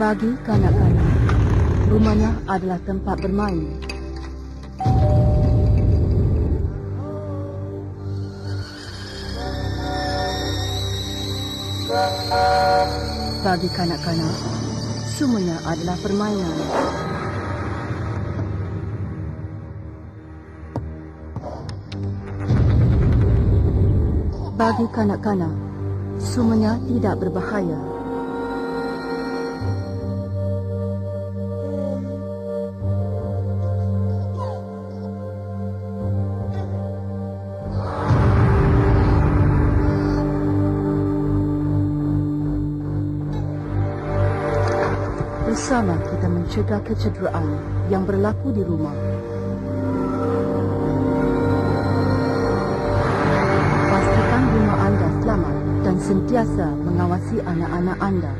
Bagi kanak-kanak, rumahnya adalah tempat bermain. Bagi kanak-kanak, semuanya adalah permainan. Bagi kanak-kanak, semuanya tidak berbahaya. Bersama kita mencegah kecederaan yang berlaku di rumah. Pastikan rumah anda selamat dan sentiasa mengawasi anak-anak anda.